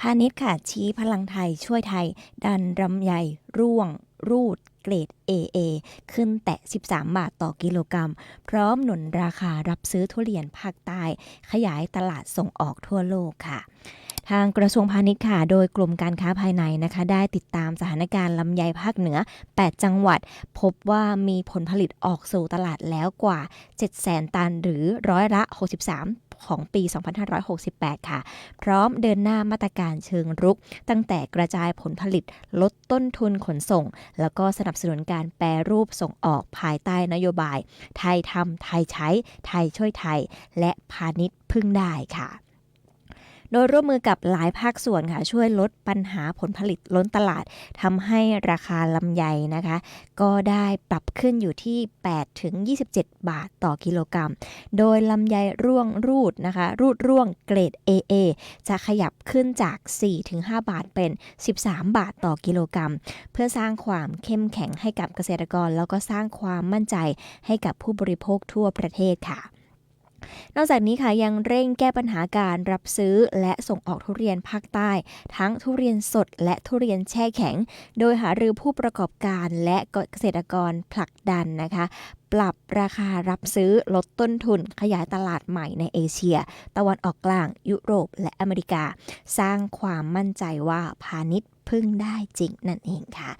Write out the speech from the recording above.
พาณิชย์ค่ะ ชี้พลังไทยช่วยไทย ดันรำไยร่วง รูดเกรด AA ขึ้นแตะ 13 บาทต่อกิโลกรัม พร้อมหนุนราคารับซื้อทุเรียนภาคใต้ ขยายตลาดส่งออกทั่วโลกค่ะทางกระทรวงพาณิชย์ค่ะ โดยกลุ่มการค้าภายในนะคะ ได้ติดตามสถานการณ์ลำไยภาคเหนือ 8 จังหวัด พบว่ามีผลผลิตออกสู่ตลาดแล้วกว่า 700,000ตันหรือร้อยละ 63 ของปี 2568 ค่ะ พร้อมเดินหน้ามาตรการเชิงรุก ตั้งแต่กระจายผลผลิตลดต้นทุนขนส่ง แล้วก็สนับสนุนการแปรรูปส่งออกภายใต้นโยบาย ไทยทำไทยใช้ ไทยช่วยไทย และพาณิชย์พึ่งได้ค่ะ โดยร่วมมือกับหลายภาคส่วนค่ะช่วยลดปัญหาผลผลิตล้นตลาดทำให้ราคาลำไยนะคะ ก็ได้ปรับขึ้นอยู่ที่ 8 ถึง 27 บาทต่อกิโลกรัม โดยลำไยร่วงรูดนะคะ รูดร่วงเกรด AA จะขยับขึ้นจาก 4 ถึง 5 บาทเป็น 13 บาทต่อกิโลกรัม เพื่อสร้างความเข้มแข็งให้กับเกษตรกร แล้วก็สร้างความมั่นใจให้กับผู้บริโภคทั่วประเทศค่ะ นอกจากนี้ค่ะยังเร่งแก้ปัญหาการรับซื้อและส่งออกทุเรียนภาคใต้ ทั้งทุเรียนสดและทุเรียนแช่แข็ง โดยหารือผู้ประกอบการและเกษตรกรผลักดันนะคะปรับราคารับซื้อลดต้นทุนขยายตลาดใหม่ในเอเชีย ตะวันออกกลางยุโรปและอเมริกา สร้างความมั่นใจว่าพาณิชย์พึ่งได้จริงนั่นเองค่ะ